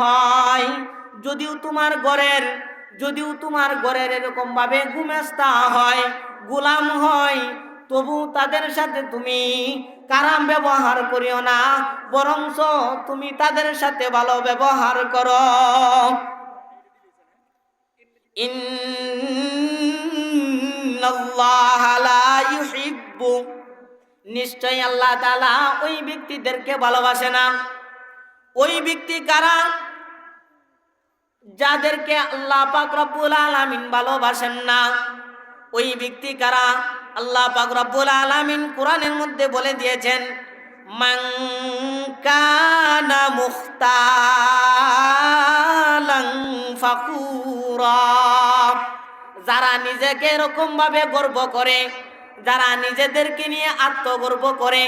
হয়। যদিও তোমার ঘরের, যদিও তোমার ঘরের এরকম ভাবে গুমেস্তা হয়, গোলাম হয় তবু তাদের সাথে তুমি কারাম ব্যবহার করিও না, বরঞ্চ তুমি তাদের সাথে ভালো ব্যবহার করো। নিশ্চয় আল্লাহ তাআলা ওই ব্যক্তিদেরকে ভালোবাসে না। ওই ব্যক্তি কারা? যাদেরকে আল্লাহ পাক রব্বুল আলামিন ভালোবাসেন না, ওই ব্যক্তি কারা? আল্লাহ পাক রব্বুল আলামিন কোরআনের মধ্যে বলে দিয়েছেন, মান কানা মুখতালান ফাকুরা যারা নিজেকে এরকম ভাবে গর্ব করে, যারা নিজেদেরকে নিয়ে আত্মগর্ব করে,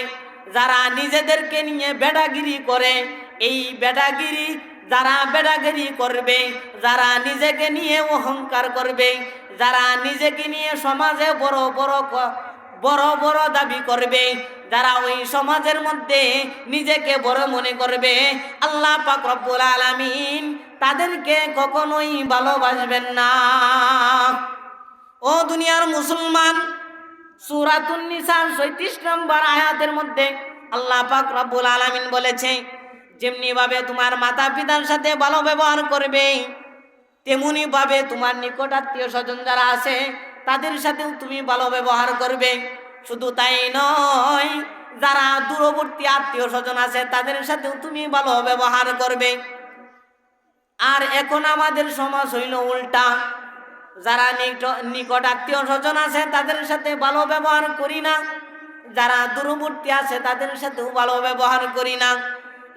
যারা নিজেদেরকে নিয়ে বেড়াগিরি করে, এই বেড়াগিরি যারা বেড়াগিরি করবে, যারা নিজেকে নিয়ে অহংকার করবে, যারা নিজেকে নিয়ে সমাজে বড় বড় বড় বড় দাবি করবে, যারা ওই সমাজের মধ্যে নিজেকে বড় মনে করবে, আল্লাহ পাক রব্বুল আলামিন তাদেরকে কখনোই ভালোবাসবেন না। ও দুনিয়ার মুসলমান, সুরাতুন নিসার 37 নম্বর আয়াতের মধ্যে আল্লাহ পাক রব্বুল আলামিন বলেছে যেমনি ভাবে তোমার মাতা পিতার সাথে ভালো ব্যবহার করবে, তেমনি ভাবে তোমার নিকট আত্মীয় স্বজন যারা আছে, তাদের সাথেও তুমি ভালো ব্যবহার করবে। শুধু তাই নয়, যারা দূরবর্তী আত্মীয় স্বজন আছে, তাদের সাথেও তুমি ভালো ব্যবহার করবে। আর এখন আমাদের সমাজ হইল উল্টা। যারা নিকট আত্মীয় স্বজন আছে, তাদের সাথে ভালো ব্যবহার করি না। যারা দূরবর্তী আছে, তাদের সাথেও ভালো ব্যবহার করি না।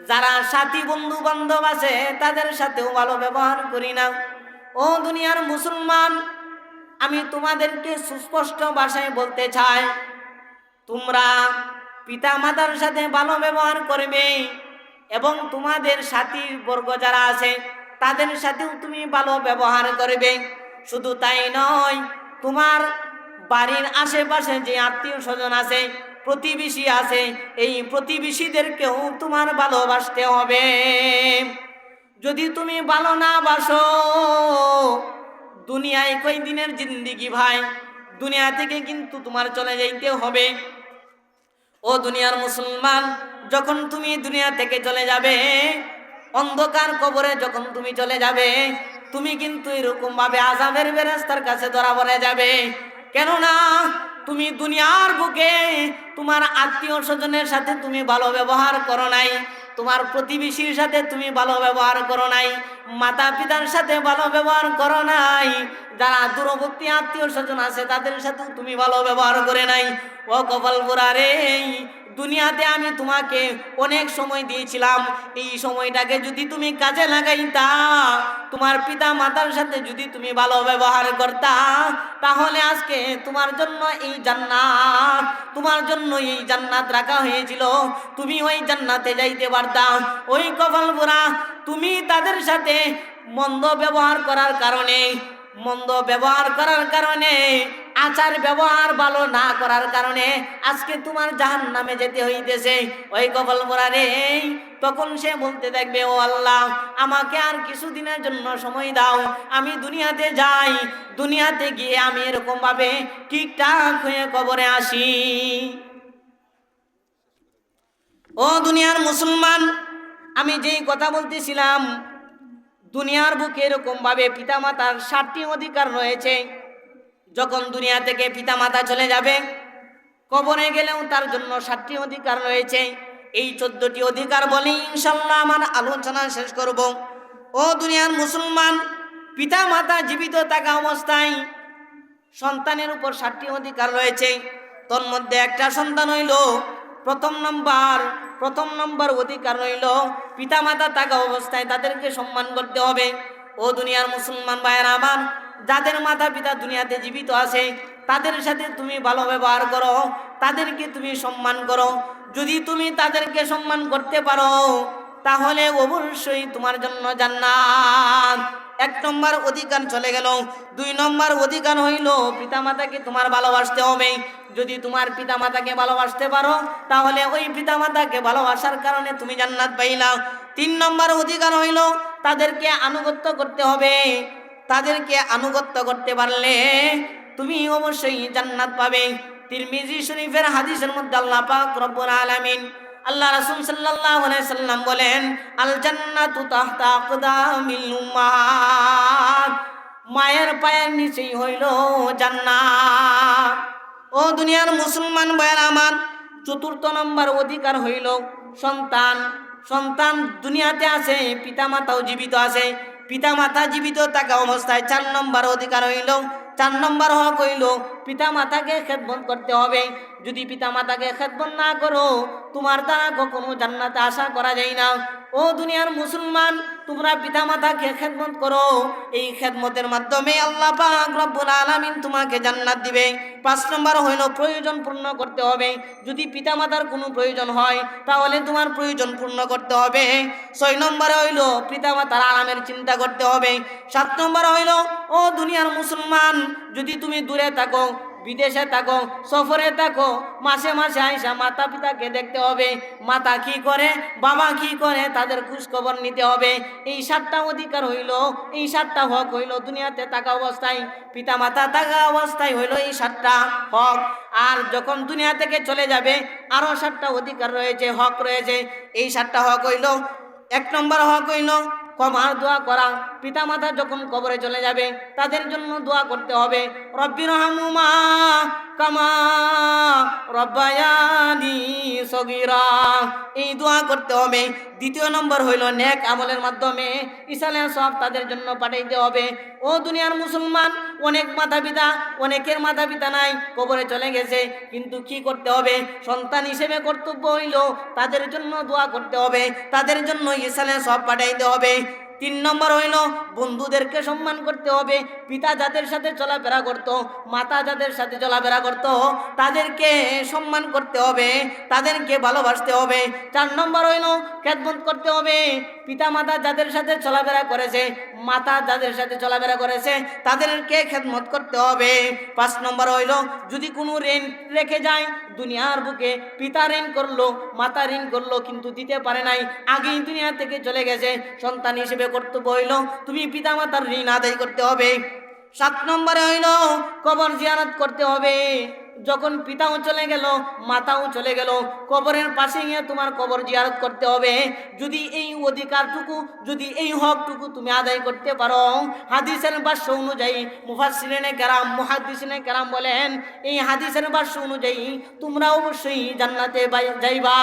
যারা সাথী বন্ধু বান্ধব আছে, তাদের সাথেও ভালো ব্যবহার করি না। ও দুনিয়ার মুসলমান, আমি তোমাদেরকে সুস্পষ্ট ভাষায় বলতে চাই, তোমরা পিতা মাতার সাথে ভালো ব্যবহার করবে এবং তোমাদের সাথী বর্গ যারা আছে, তাদের সাথেও তুমি ভালো ব্যবহার করবে। শুধু তাই নয়, তোমার বাড়ির আশেপাশে যে আত্মীয় স্বজন আছে প্রতিবেশী আছে, এই প্রতিবেশীদেরকেও তোমার ভালোবাসতে হবে। যদি তুমি ভালো না বাসো, দুনিয়ায় কই দিনের জিন্দিগি ভাই? দুনিয়া থেকে কিন্তু তোমার চলে যাইতে হবে। ও দুনিয়ার মুসলমান, যখন তুমি দুনিয়া থেকে চলে যাবে, অন্ধকার কবরে যখন তুমি চলে যাবে, তুমি কিন্তু এরকম ভাবে আজাবের বেরাস্তার কাছে ধরা পড়ে যাবে। কেননা তুমি দুনিয়ার বুকে তোমার আত্মীয় স্বজনের সাথে তুমি ভালো ব্যবহার করো নাই, তোমার প্রতিবেশীর সাথে তুমি ভালো ব্যবহার করো নাই মাতা পিতার সাথে ভালো ব্যবহার করো নাই, যারা দূরবর্তী আত্মীয় স্বজন আছে তাদের সাথেও তুমি ভালো ব্যবহার করে নাই। ও কপাল রে দুনিয়াতে আমি তোমাকে অনেক সময় দিয়েছিলাম। এই সময়টাকে যদি তুমি কাজে লাগাইতা, তোমার পিতা মাতার সাথে যদি তুমি ভালো ব্যবহার করতা, তাহলে আজকে তোমার জন্য এই জান্নাত, তোমার জন্য এই জান্নাত রাখা হয়েছিল। তুমি ওই জান্নাতে যাইতে পারতাম ওই কপাল বুড়া তুমি তাদের সাথে মন্দ ব্যবহার করার কারণে, মন্দ ব্যবহার করার কারণে আচার ব্যবহার ভালো না করার কারণে আজকে তোমার জাহান নামে যেতে হইতেছে। ওই কপাল মোরারে তখন সে বলতে থাকবে ও আল্লাহ, আমাকে আর কিছুদিনের জন্য সময় দাও। আমি দুনিয়াতে যাই। দুনিয়াতে গিয়ে আমি এরকম ভাবে ঠিকঠাক হয়ে কবরে আসি। ও দুনিয়ার মুসলমান, আমি যেই কথা বলতেছিলাম, দুনিয়ার বুকে এরকম ভাবে পিতামাতার ষাটটি অধিকার রয়েছে। যখন দুনিয়া থেকে পিতা মাতা চলে যাবে, কবরে গেলেও তার জন্য সাতটি অধিকার রয়েছে। এই চোদ্দটি অধিকার বলে ইনশাল্লাহ আমার আলোচনা শেষ করব। ও দুনিয়ার মুসলমান, পিতামাতা জীবিত থাকা অবস্থায় সন্তানের উপর সাতটি অধিকার রয়েছে। তোর মধ্যে একটা সন্তান হইল, প্রথম নম্বর প্রথম নম্বর অধিকার রইল পিতামাতা থাকা অবস্থায় তাদেরকে সম্মান করতে হবে। ও দুনিয়ার মুসলমান ভাইয়ের আমার যাদের মাতা পিতা দুনিয়াতে জীবিত আছে, তাদের সাথে তুমি ভালো ব্যবহার করো, তাদেরকে তুমি সম্মান করো। যদি তুমি তাদেরকে সম্মান করতে পারো, তাহলে অবশ্যই তোমার জন্য জান্নাত। এক নম্বর অধিকার চলে গেল। দুই নম্বর অধিকার হইল পিতামাতাকে তোমার ভালোবাসতে হবে। যদি তোমার পিতামাতাকে ভালোবাসতে পারো, তাহলে ওই পিতামাতাকে ভালোবাসার কারণে তুমি জান্নাত পাইলা। তিন নম্বর অধিকার হইল তাদেরকে আনুগত্য করতে হবে। তাদেরকে আনুগত্য করতে পারলে তুমি অবশ্যই জান্নাত পাবে। তিরমিজি শরীফের হাদিসের মধ্যে আল্লাহ পাক রব্বুল আলামিন আল্লাহ রাসূল সাল্লাল্লাহু আলাইহি সাল্লাম বলেন আল জান্নাতু তাহতা আকদামিল উম্মাহাত। মায়ের পায়ের নিচেই হইল জান্নাত। ও দুনিয়ার মুসলমান ভাইয়ের আমার, চতুর্থ নম্বর অধিকার হইল সন্তান। সন্তান দুনিয়াতে আছে, পিতামাতাও জীবিত আছে। পিতামাতা জীবিত থাকা অবস্থায় চার নম্বর অধিকার হইল, চার নম্বর হক হইল পিতা মাতাকে খেদবন করতে হবে। যদি পিতা মাতাকে খেদবন না করো, তোমার দ্বারা কখনো জান্নাতে আশা করা যায় না। ও দুনিয়ার মুসলমান তোমরা পিতা মাতাকে খেদমত করো। এই খেদমতের মাধ্যমে আল্লাহ পাক রব্বুল আলামিন তোমাকে জান্নাত দিবে। পাঁচ নম্বর হইল প্রয়োজন পূর্ণ করতে হবে। যদি পিতা মাতার কোনো প্রয়োজন হয়, তাহলে তোমার প্রয়োজন পূর্ণ করতে হবে। ছয় নম্বরে হইল পিতা মাতার আরামের চিন্তা করতে হবে। সাত নম্বর হইল, ও দুনিয়ার মুসলমান, যদি তুমি দূরে থাকো বিদেশে থাকো, সফরে থাকো, মাসে মাসে আইসা মাতা পিতাকে দেখতে হবে, মাতা কি করে, বাবা কি করে, তাদের খোঁজ খবর নিতে হবে। এই সাতটা অধিকার হইল, এই সাতটা হক হইল দুনিয়াতে থাকা অবস্থায় পিতা মাতা থাকা অবস্থায় হইল এই সাতটা হক। আর যখন দুনিয়া থেকে চলে যাবে আরও সাতটা অধিকার রয়েছে, হক রয়েছে। এই সাতটা হক হইল, এক নম্বর হক হইল ক্ষমার দোয়া করা। পিতা মাতা যখন কবরে চলে যাবে, তাদের জন্য দোয়া করতে হবে। রব্বি রহমুমা কামা রব্বায়ানি সগিরা। এই দোয়া করতে হবে। দ্বিতীয় নম্বর হইল নেক আমলের মাধ্যমে ইসালে সব তাদের জন্য পাঠাইতে হবে। ও দুনিয়ার মুসলমান, অনেক মাতা পিতা অনেকের মাতা পিতা নাই, কবরে চলে গেছে। কিন্তু কি করতে হবে? সন্তান হিসেবে কর্তব্য হইল তাদের জন্য দোয়া করতে হবে। তাদের জন্য ইসালে সব পাঠাইতে হবে। তিন নম্বর হইল, বন্ধুদেরকে সম্মান করতে হবে, পিতা যাদের সাথে চলাফেরা করত, মাতা যাদের সাথে চলাফেরা করত, তাদেরকে সম্মান করতে হবে, তাদেরকে ভালোবাসতে হবে। চার নম্বর হইল, খেদমত করতে হবে পিতা মাতা যাদের সাথে চলাফেরা করেছে, মাতা যাদের সাথে চলাফেরা করেছে, তাদেরকে খেদমত করতে হবে। পাঁচ নম্বর হইল, যদি কোনো ঋণ রেখে যায় দুনিয়ার বুকে পিতা ঋণ করল, মাতা ঋণ করল, কিন্তু দিতে পারে নাই। আগেই দুনিয়া থেকে চলে গেছে। সন্তান হিসেবে কর্তব্য হইল, তুমি পিতা মাতার ঋণ আদায় করতে হবে। সাত নম্বরে হইল, কবর জিয়ারত করতে হবে। যখন পিতাও চলে গেল, মাতাও চলে গেল, কবরের পাশে গিয়ে তোমার কবর জিয়ারত করতে হবে। যদি এই অধিকারটুকু, যদি এই হকটুকু তুমি আদায় করতে পারো, হাদিসের ভাষ্য অনুযায়ী মুফাসিরিনে কেরাম, মুহাদ্দিসিনে কেরাম বলেন, এই হাদিসের ভাষ্য অনুযায়ী তোমরা অবশ্যই জান্নাতে যাইবা।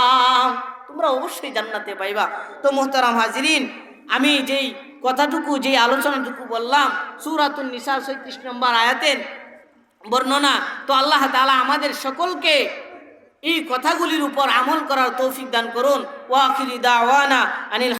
তোমরা অবশ্যই জান্নাতে পাইবা। তো মোহতারাম হাজিরিন, আমি যেই কথাটুকু, যেই আলোচনাটুকু বললাম সুরাতুল নিসা সৈত্রিশ নম্বর আয়াতের বর্ণনা, তো আল্লাহ তালা আমাদের সকলকে এই কথাগুলির উপর আমল করার তৌফিক দান করুন। ওয়াকিরি দাওয়ানা আনিল